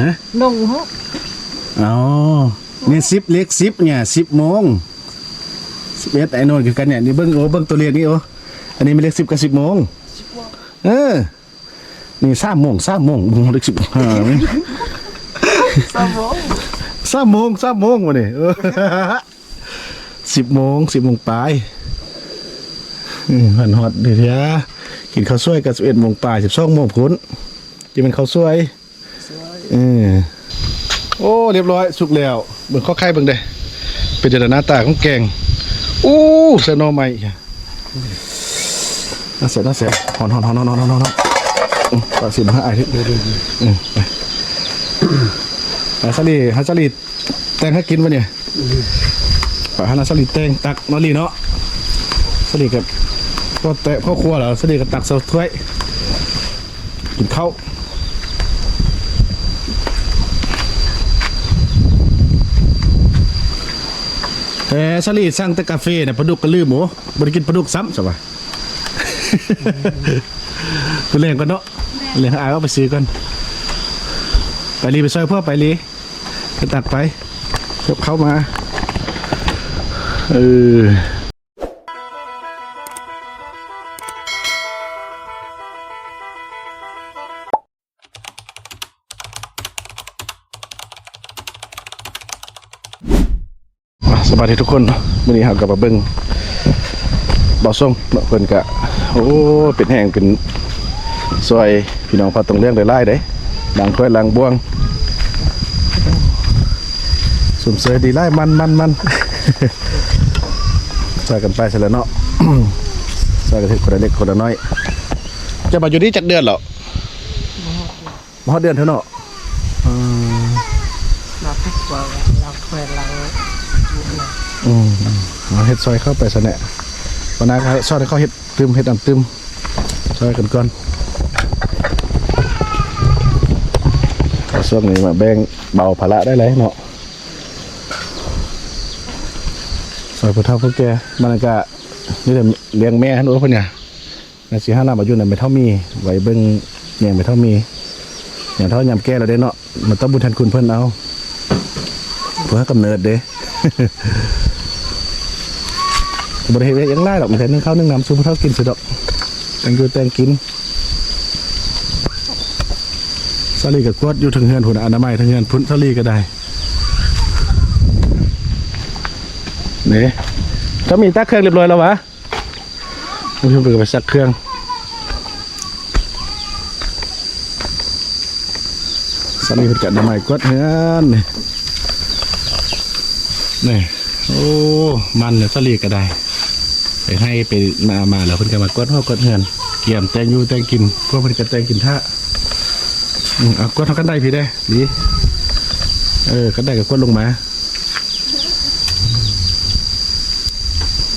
ฮะนงฮะอ๋อนี่สิบเล็กสิบเนี่ยสิบโมงสิบเอ็ดไอ้โนนคือกันเนี่ยนี่เบิ้งโอ้เบิ้งตัวเรียนนี่โอ้อันนี้ไม่เล็กสิบกับสิบโมงเออนี่สามโมงสามโมงเล็กสิบห้าสมองสามโมงสามโมงวะนี่เออสิบโมงสิบโมงปลายอืมหันฮอดเดี๋ยวเดี๋ยวกินข้าวสวยกับสิบเอ็ดโมงปลายสิบสองโมงพ้นจะเป็นข้าวสวย เออโอ้เรียบร้อยสุกแล้วเบิ่งข้อไข่เบิ่งเด้เป็นเจตหน้าตาของแกงอู้ใส่น่อไม้น่าเสียน่าเสียหอนหอนหอนหอนหอนหอนหอนอืมปากสิบห้าไอ้ที่ดูดูอืมไปฮัสลีฮัสลีแตงให้กินปะเนี่ยปะฮัสลีแตงตักนอลีเนาะสลีกับพ่อแตะพ่อครัวเหรอสลีกับตักเสาถ้วยกินข้าว เอ้สลีสั่งแต่กาแฟเนี่ยปลาดุกก็ลืมโอ้บริกินปลาดุกซ้ำใช่ปะไปเล่นกันเนาะเล่นอายเอาไปซื้อกันไปรีไปซอยเพื่อไปรีไปตัดไปยกเข้ามาเออ อะสวัสดีทุกคนวันนี้เรากลับมาเบิ้งบ่อส้มเนาะเพิ่นกะโอ้เป็นแห่งเป็นซอยพี่น้องพาตรงเรื่องได้ไล่เด้ดังถ้วยลังบวงสมเสยดีไล่มันมันมันใส่กันไปเสร็จแล้วเนาะใส่กันทีคนละเล็กคนละน้อย จะมาอยู่นี่จักเดือนเหรอมาฮอดเดือนเท่าเนาะเราพักว่าเราเคยเรา อืมเอาเฮ็ดซอยเข้าไปซะแหน่วันนั้นเขาซอยให้เขาเฮ็ดตึมเฮ็ดอันตึมซอยกันก่อนเอาช่วงนี้มาแบ่งเบาภาระได้เลยเนาะซอยผู้เฒ่าผู้แก่มันก็นี่แต่เลี้ยงแม่ฮันโอ้พิ่นเนี่ยนาสิห้าน้ำอยุนั่นไม่เท่ามีไว้เบิ่งแย่งไม่เท่ามีอย่างเท่ายาแก่แล้วเด้เนาะมันต้องบุญทันคุณเพิ่นเอาเพื่อกำเนิดเด้ บ่ได้เฮ็ดหยังไล่หรอกมันแต่นึ่งข้าวนึ่งน้ำซุปผู้เฒ่ากินสิดอกแตงอยู่แตงกินสาลีกับกวดอยู่ถึงเฮือนพุ่นอนามัยถึงเฮือนพุ่นสาลีก็ได้เนี่ถ้ามีตักเครื่องเรียบร้อยแล้ววะคุณผู้ชมไปซักเครื่องสามีเพิ่นกัดน้ำใหม่กดเฮือนนี่นี่โอ้ มันเนี่ยสลีก็ได้ ไปให้ไปมามาแล้วเพิ่นก็มากดเฮากดเฮือนเกี่ยมแตงอยู่แตงกินพวกเพิ่นก็แตงกินท่าอืมเอากดเฮากันได้พี่ได้ดีเออก็ได้ก็กดลงมา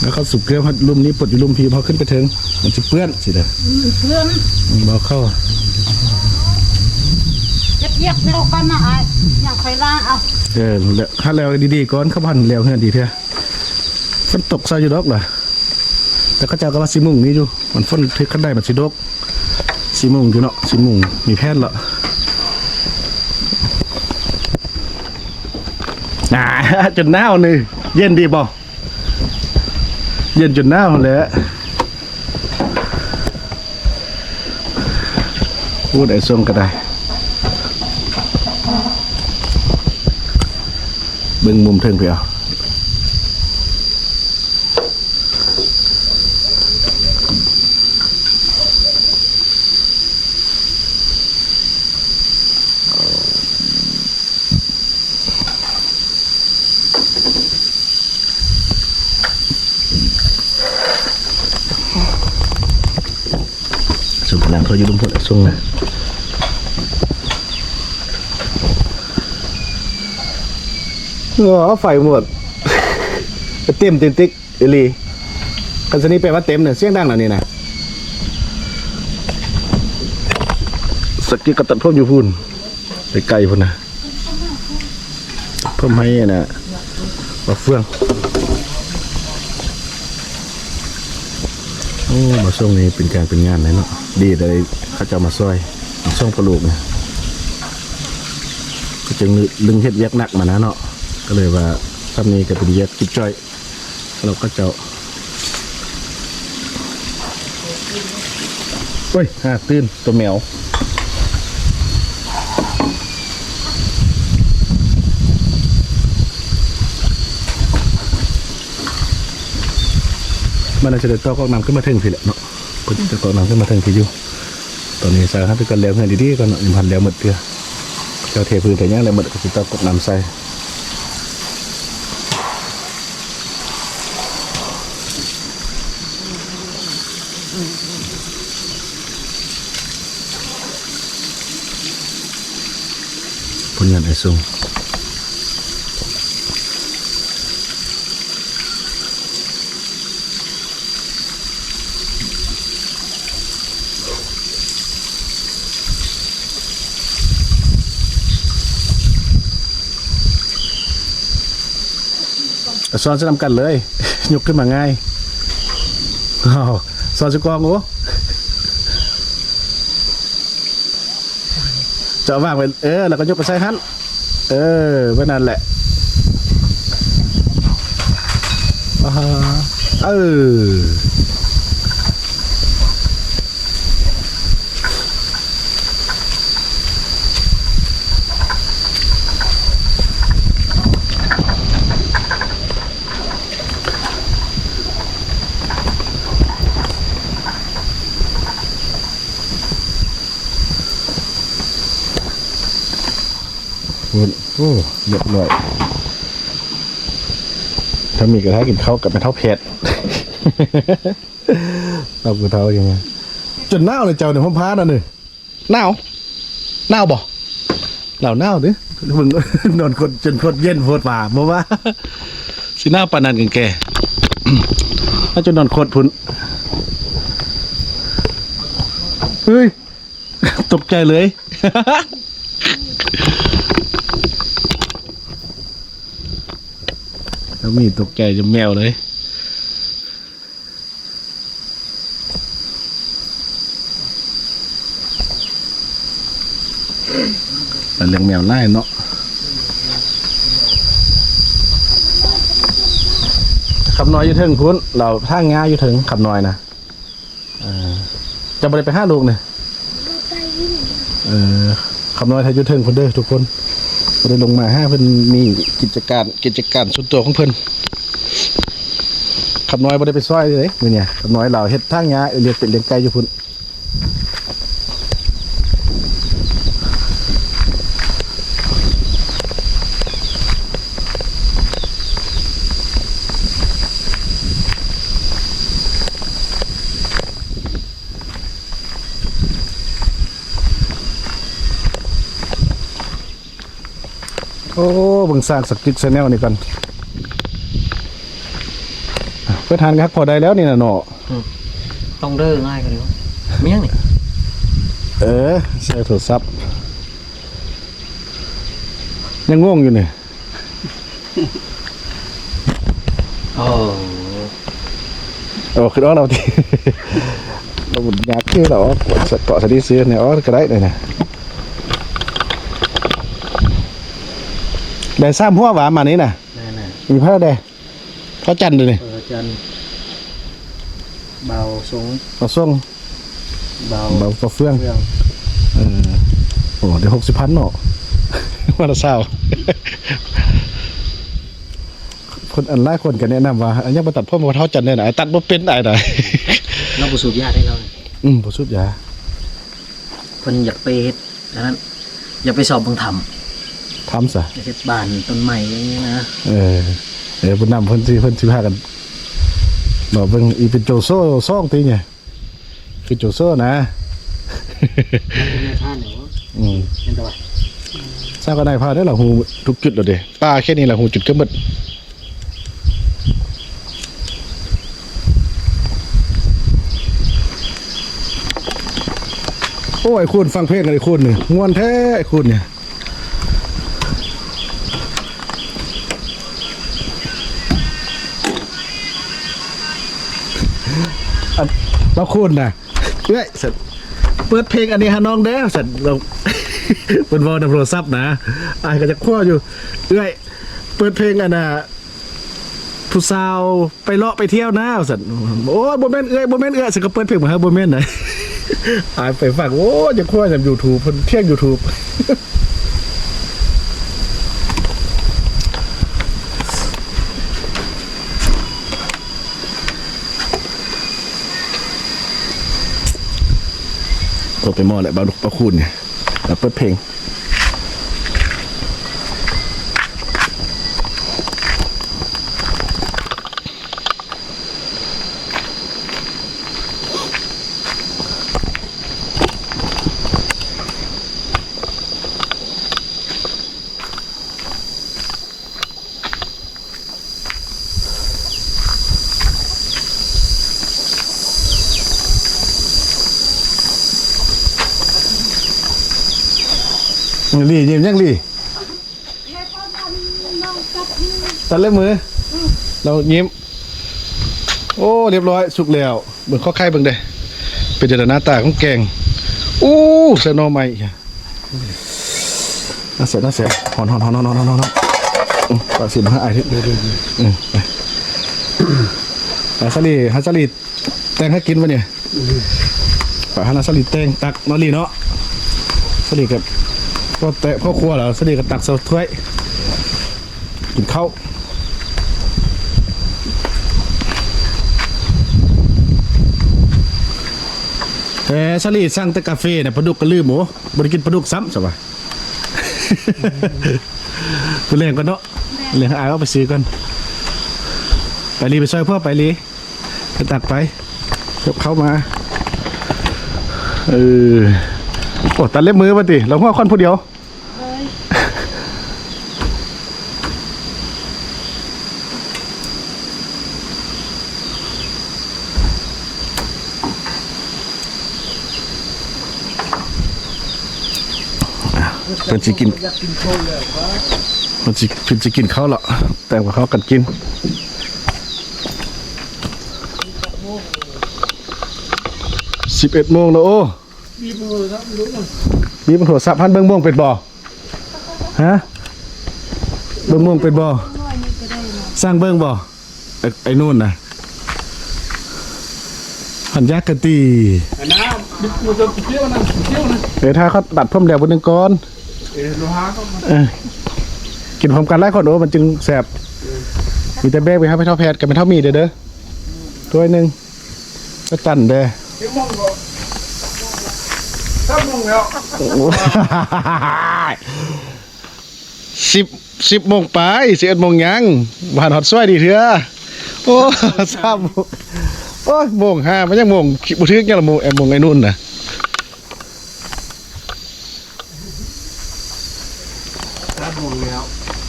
แล้วเขาสุกเกลือพัดลุ่มนี้ปลดอยู่ลุ่มพีพอขึ้นไปถึงมันจะเปื้อนสิเด้อเพื่อนมันบอกเข้าเย็บเย็บเรากันนะไอ้อยากไปล่างเอาเออแล้วถ้าแล้วดีๆก่อนเขาพันแล้วเฮือนดีเถอะฝนตกซะอยู่ดอกล่ะ แต่เขาเจ้าก็ว่าสิมุงนี่อยู่มันฝนทึกกันได้มันสิดกสิมุงอยู่เนาะสิมุงมีแพทย์ละอ่าจนหนาวนี่เย็นดีบ่เย็นจนหนาวเลยพูดไอ้ส้มก็ได้เบิ่งมุมเทิงเพียว เขาอยู่ลุมพลส่งนะเออไฟหมดเต็มเต็มติ๊กเอหลีคันสนี้แปลว่าเต็มเนี่ยเสียงดังแล้วนี่นะสกกี้กระตัดเพิ่มอยู่พุ่นไปไกลพุ่นนะเพิ่มให้นะมาเฟือง อ้มาช่วงนี้เป็นการเป็นงานเลยเนาะดีเลยเขาจะเอามาซอยช่วงปลาลูกเนี่ยก็จึงลึงเฮ็ดเวียกหนักมานะเนาะก็เลยว่าทำนี้ก็เป็นเวียกจิบจ้อยเราก็จะเฮ้ยหาตื่นตัวแมว มันน่าจะได้ตอกอกน้ำขึ้นมาถึงพี่แหละเนาะเพิ่นจะตอกน้ำขึ้นมาถึงพี่อยู่ตอนนี้สาครับเป็นกันแล้วเงินดีๆก่อนเนาะยังพันแล้วหมดเพื่อเจ้าเทพื้นแต่ยังแล้วหมดก็สิตอกกน้ำใส่ผลงานไอซุง ซ้อนจะนำกันเลย ยกขึ้นมาง่ายอ้าวซ้อนจะกองโอ้จะเอาวางไปเออแล้วก็ยกไปใส่หันเออไว้นั่นแหละอ่าฮะเออ พูดโอ้ เรียบร้อยถ้ามีกระทะกินข้าวกับเป็นเท่าเผ็ดเรากระเท้ายังไงจนหนาวเลยเจ้าเนี่ยพ่อพาน่ะนี่หนาวหนาวบ่หนาวหนาวดิมึงนอนคนจนคนเย็นโพดป่าบ่ว่าสิหน้าปานนันกันแกน่าจะนอนโคตรพุ่นเฮ้ย ตกใจเลย แล้วมีตกใจจะแมวเลยแต่เลี้ยงแมวไล่เนาะขับน้อยอยู่ถึงพุ้นเราท่างง่ายอยู่ถึงขับน้อยนะเออจะไปไปห้าลูกเนี่ยเออขับน้อยถ้าอยู่ถึงคนเด้อทุกคน บ่ได้ลงมาห้าเพิ่นมีกิจการกิจการส่วนตัวของเพิ่นขับน้อยไม่ได้ไปซอยเลยมื้อเนี่ยขับน้อยเราเฮ็ดทางง่าเลี้ยงเป็ดเลี้ยงไก่อยู่พุ่น งสร้างสกิทชแนลนี่กันเพื่อทานคักพอได้แล้วนี่นะเนาะต้องเด้อง่ายกว่านี้วะไม่ยงนี่เออใส่โทรศัพท์ยังง่วงอยู่เนี่ยโอ้โอ้คืออ้อเราที่เราบุญยากที่เราอ๋อกดสเกาะสะดีซื้อเนี่ยอ๋อก็ได้เลยนะ ได้ซ้ำหัวหวานมานี้น่ะแน่น่ะมีพระได้พระจันทร์เลยนี่เออจันเบาสูงเอาส่งเบาเบาตัวเฟื่องเครื่องเออโอ้เดี๋ยวหกสิบพันเนาะ วันละเศร้าคนอันหลายคนก็แนะนำว่าอันยังมาตัดพ่อมาเท่าจันเนี่ยนะตัดบ่เป็นได้ไหนเราบุสูบยาได้แล้วนี่อืมบ่สุดยาเพิ่นอยากไปเฮ็ดอันนั้น อยากไปสอบเบังธรรม ทำซะอยากเฮ็ดบ้านต้นไม้อย่างนี้นะเออเดี๋ยวเพิ่นนำเพิ่นสิเพิ่นสิพากันบอกเบิ่งอีเป็นโจโซ่ซ่องตีเนี่ยคือโจโซ่นะเป็นแม่ท่านเหรออืมเป็นตัวทราบกันได้พาได้หรอฮูทุกจุดแล้วเด้ป้าแค่นี้แหละฮูจุดก็หมดโอ้ยไอ้คุณฟังเพลงกันไอ้คุณนี่ม่วนแท้ไอ้คุณเนี่ย นแล้วคุณนะเอ้ยเสร็จเปิดเพลงอันนี้ฮะน้องเด้อเสร็จเราเปิดวอลในโทรศัพท์นะอายก็จะคั่วอยู่เอ้ยเปิดเพลงอันน่ะผู้สาวไปเลาะไปเที่ยวนะสันโอ้ยโบแมนเอ้ยโบแมนเอ้ยสันก็เปิดเพลงมาให้โบแมนไหนอายไปฟังโอ้ยจะคั่วจากยูทูบเพิ่นเที่ยงยูทูบ โอ้ไปหมอแหละบาลุกปะคุณเนี่ยแล้วเปิดเพลง ลี่ยิ้มยังลี่ตัดเล็บมือ เรายิ้ม โอ้ เรียบร้อย สุกแล้วเบิ่งข้อไข่เบิ่งเด้เป็นจะหน้าตาของแกงอู้ใส่หนอใหม่น่าเสียน่าเสียหอนหอนหอนหอนหอนหอนหอนอืมปากสิบห้าไอ้ที่ดูดูอืมไปฮัสลีฮัสลีแตงให้กินปะเนี่ยปากฮัสลีแตงตักนอลีเนาะสลีกับ พ่อแตะพ่อครัวเหรอสดีกับตักเสาถ้วยกินข้าวเอ้สลีสั่งแต่กาแฟเนี่ยปลาดุกก็ลืมหมูบริกินปลาดุกซ้ำใช่ปะไปเล่นกันเนาะเล่นให้อายเอาไปซื้อกันไปรีไปซอยเพื่อไปรีไปตักไปยกเข้ามาเออ โอ้ตัดเล็บมือมาติเราหัวคอนผู้เดียวเพิ่นสิกินเพิ่นสิเพิ่นสิกินข้าวและแต่ว่าเขากันกินสิบเอ็ดโมงแล้วโอ้ มีเบอร์ครับมีโทรศัพท์พันเบิ้งโมงเป็นบ่อฮะเบิ้งโมงเป็นบ่อสร้างเบิ้งบ่ไอ้ไอ้นู่นน่ะหันยากกันตีนะมันจะเที่ยวนะเที่ยวนะเดี๋ยวถ้าเขาตัดเพิ่มแดดบนหนึ่งก้อนเออโลหะก็มาเออกินพร้อมกันไล่คนโอ้มันจึงแสบมีแต่แบกไปครับไปเท่าแพทย์กับไปเท่ามีเด้อเด้อถ้วยหนึ่งก็จันเด้อ เที่ยวมองก็ ถ้ามองแล้วสิบสิบโมงไปสิบเอ็ดโมงยังบานหอดซอยดีเถอะโอ้สามโมงโอ้ยโมงห้ามันยังโมงบุทึกยังละโมงแอบโมงไอ้นู่นน่ะถ้ามองแล้ว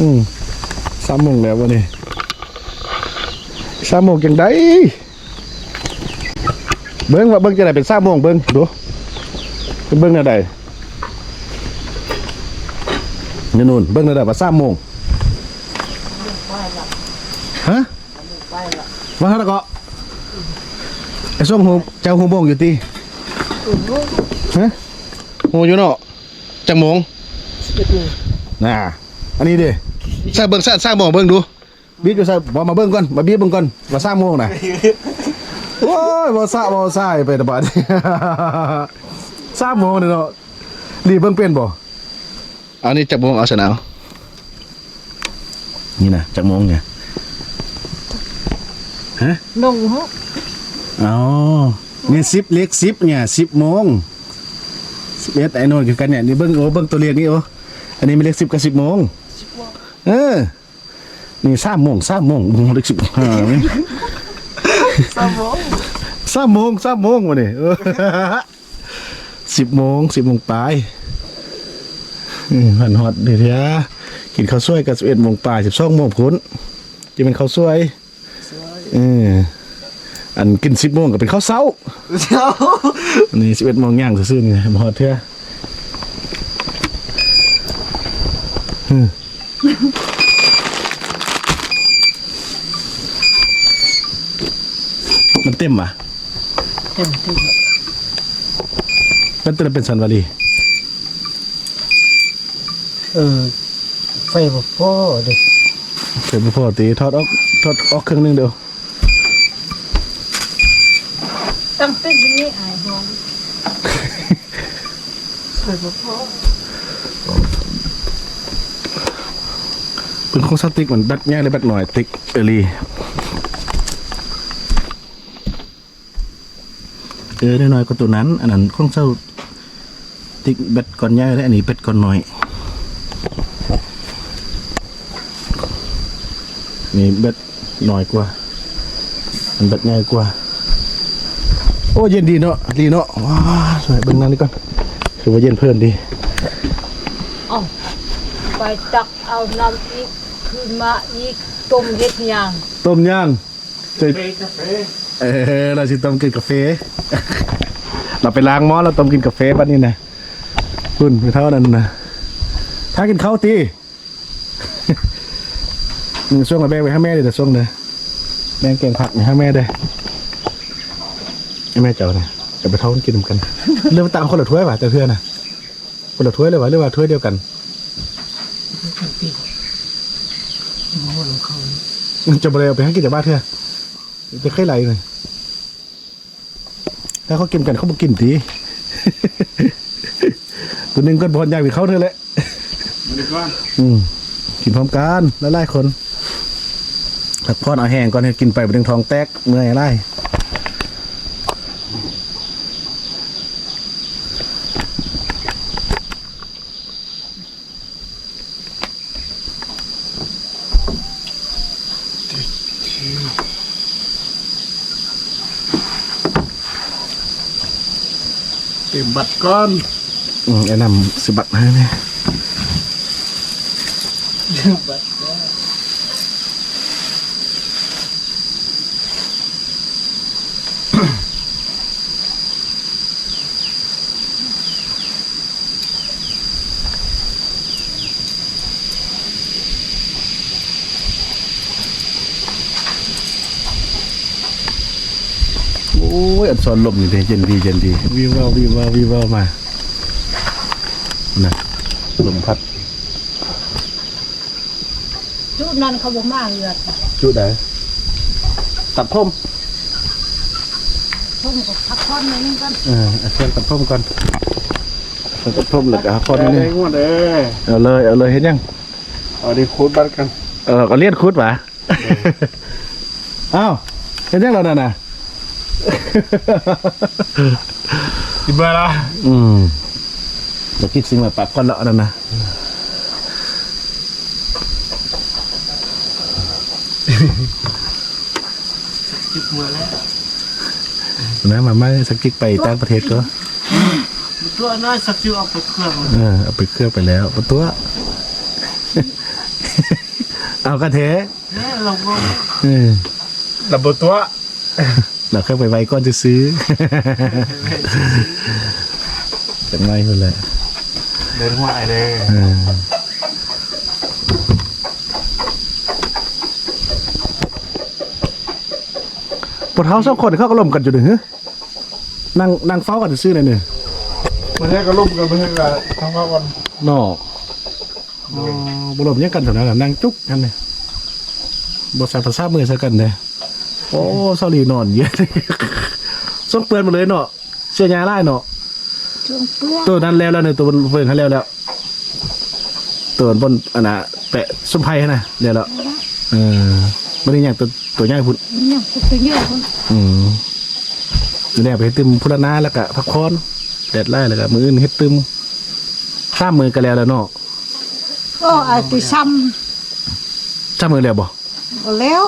อืมสามโมงแล้ววันนี้สามโมงยังได้เบิ้งว่าเบิ้งจะได้เป็นสามโมงเบิ้งดู เป็นเบิ้งอะไรนี่นู่นเบิ้งอะไรว่าสามโมงฮะว่าเท่าไหร่ก็ไอ้ส้มหูเจ้าหูโมงอยู่ตีฮะหูอยู่เนาะจังโมงน่ะอันนี้ดิสร้างเบิ้งสร้างสร้างมงเบิ้งดูบีบอยู่ใส่บอกมาเบิ้งก่อนมาบีบเบิ้งก่อนมาสร้างโมงน่ะโอ้ยบ่สร้างบ่สร้างไปตะบัด สร้างโมงนี่เนาะรีบเบิ้งเป็นบ่เอานี่จักโมงเอาสนาวนี่นะจักโมงเนี่ยฮะลงฮะอ๋อเนี่ยสิบเลขสิบเนี่ยสิบโมงสิบเอ็ดไอ้โน่นคือกันเนี่ยนี่เบิ้งโอ้เบิ้งตัวเลขนี่โอ้อันนี้ไม่เลขสิบกับสิบโมงเออนี่สามโมงสามโมงเลขสิบห้าสมองสามโมงสามโมงวะนี่เออ สิบโมงสิบโมงปลายอืมหันฮอดเดี๋ยวเดี๋ยวกินข้าวสวยกับสิบเอ็ดโมงปลายสิบสองโมงพุนจะเป็นข้าวสวยเอออันกินสิบโมงก็เป็นข้าวเช้าเจ้าอันนี้สิบเอ็ดโมงย่างซื่อๆนี่บฮอดเถอะอืมมันเต็มอะเต็มที่เป็นตัว เป็นสันวารีเออ ไฟบ่พอเด้เสร็จบ่พอตีทอดออกทอดออกครึ่งหนึงเดียวตั้งแต่นี้อายหอมใส่บ่พอเป็นของสติ๊กเหมือนแบตใหญ่เลยแบตหน่อยติ๊กเอลีเออน้อยๆก็ตัวนั้นอันนั้นของเจ้า ติ๊กแบตก่อนใหญ่และอันนี้แบตก่อนน้อยนี่แบตน้อยกว่าอันแบตใหญ่กว่า โอ้เย็นดีเนาะดีเนาะว้าสวยเบิ่งนั่นนี่ก่อนคือว่าเย็นเพิ่นดีเอ้าไปตักเอาน้ำอีกขึ้นมาอีกต้มเฮ็ดหยังต้มย่างจะเฟกาแฟเออเราจะต้มกินกาแฟ เราไปล้างหม้อเราต้มกินกาแฟบ้านนี้นะ คุณไปเท่านั้นนะถ้ากินข้าวตีหนึ่งช่วงมาแบ่งไปให้แม่เลยแต่ช่วงเลยแบ่งแกงผักให้แม่ได้ให้แม่เจ้าเนี่ยจะไปเท่ากันกินกัน เรื่องต่ามคนละถ้วยป่ะแต่เพื่อนนะคนละถ้วยเลยวะหรือว่าถ้วยเดียวกันจะไปเลยเอาไปให้กินจากบ้านเถอะจะค่อยไหลเลยถ้าเขากินกันเขาบอกกินที ตัวหนึงก็บอลใหญ่ไปเขาเธอแหละมาดีกว่าอืมกินพร้อมกันแล้วไล่คนผักพอนเอาแห้งก่อนให้กินไปไปถึงท้องแตกเมื่อยไล่เต็มบัตรก้อน อืมแนะนำสิบัตรให้เนี่ยโอ้ยอันสอ นลมอยู่ดีเย็นดีเย็นดีวิววาววิววาววิววาวมานะลมพัดจุดนั้นเขาบ่มาเหือดจุดไหนตัดพรมผมก็พักผ่อนหน่อยนึงก่อนเออเอาเครื่องตัดพรมก่อนเครื่องตัดพรมเหลือกับพอได้นี่งวดเด้อเอาเลยเอาเลยเห็นยังเอาดีคูดบัตรกันเออก็เลียดคุดหวะอ้าวเห็นยังเราน่ะนะสิเบ อร์ละอืมเดี๋ยวคิดสิ่งมาปากก้อนละนั่นนะจิบมือแล้วนะมาไม่สักกิกไปต่างประเทศก็ตัวน้อยสักจิวเอาไปเครื่องเออเอาไปเครื่องไปแล้วปะตัวเอากระเทเนี่ยเราก็เออระเบิดตัวเราเครื่องไปไว้ก่อนจะซื้อ จังไรคนเลย เดินหัวไอเด้อเออปวดเท้าสองคนเขาก็ล้มกันอยู่หนึ่งนั่งนั่งเฝ้ากันจะซื้อหน่อยหนึ่งมันแค่ก็ลุ่มกันเพื่อนกันทำข้าวกันนอกอ๋อบรมยังกันแถวนั้นน่ะนั่งจุกกันเลยบทสายภาษามือใส่กันเลยโอ้เศร้าหลีนอนเยอะส่งเปือนมาเลยเนาะเสียยาไล่เนาะ ช่วงเปื้อนตัวนั้นแล้วแล้วเนี่ยตัวบนเฟืองเขาแล้วแล้วตัวบนอันน่ะแปะสมไพ่นะเดี๋ยวแล้วเออไม่ได้อย่างตัวตัวใหญ่พุ่นเนี่ยกูไปเยอะคนอืมตัวเนี้ยไปเฮ็ดตึมพุทธนาแล้วก็พักคอนแดดไล่แล้วก็มืออื่นเฮ็ดตึมข้ามมือกันแล้วแล้วเนาะก็ไอ้ไปซ้ข้ามมือแล้วบ่ำก็แล้ว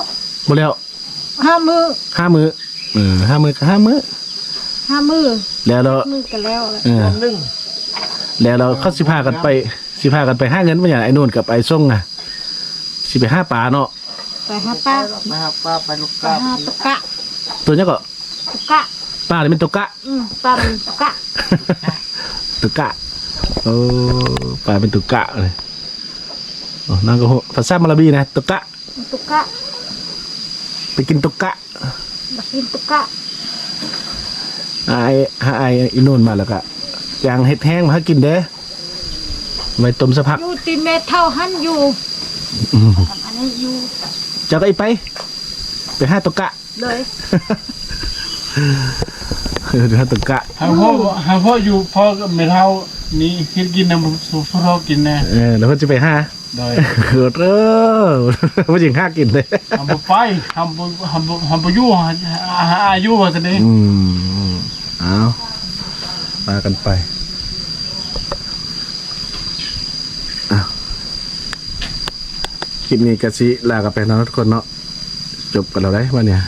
บ่แล้วห้ามือห้ามือเออห้ามือก็ห้ามือ ห้ามือแล้วเรามือก็แล้วแหละเออหนึ่งแล้วเราเขาสิพากันไป สิพากันไปห้าเงินมาอย่างไอ้นู่นกับไอ้ส่งอะสิไปห้าปลาเนาะไปหาป้ามาหาป้าไปลูกไปกาหาตุกะตัวเนี้ยก็ตุกะปลานี่เป็นตุกะอืมป้าเป็นตุกะตุกะโอ้ปลาเป็นตุกะเลยโอ้นั่นก็โหภาษามาลาบีนะตุกะตุกะไปกินตุกะมากินตุกะ ไอ้ไอ้อินู่นมาแล้วก็ยางเห็ดแห้งมาให้กินเด้อไว้ต้มสักพัก อยู่ที่เมทเท่าหันอยู่อืม อันนี้อยู่เจ้าก็อีไป ไปห้าตกกะ เลยเออห้าตกกะ หาพ่อหาพ่ออยู่พ่อก็ไม่เท่านี้คิดกินนะสุพ่อเรากินแน่เออแล้วก็จะไปห้าโดยเออเออว่าจริงห้ากินเลยทำบ่ไปทำบ่ทำบ่ทำบ่อยู่หาหาอายุว่าตอนนี้อืม เอามากันไปอ้าคลิปนี้กะซิลากับไปนะทุกคนเนาะจบกันแล้วได้วันเนี้ย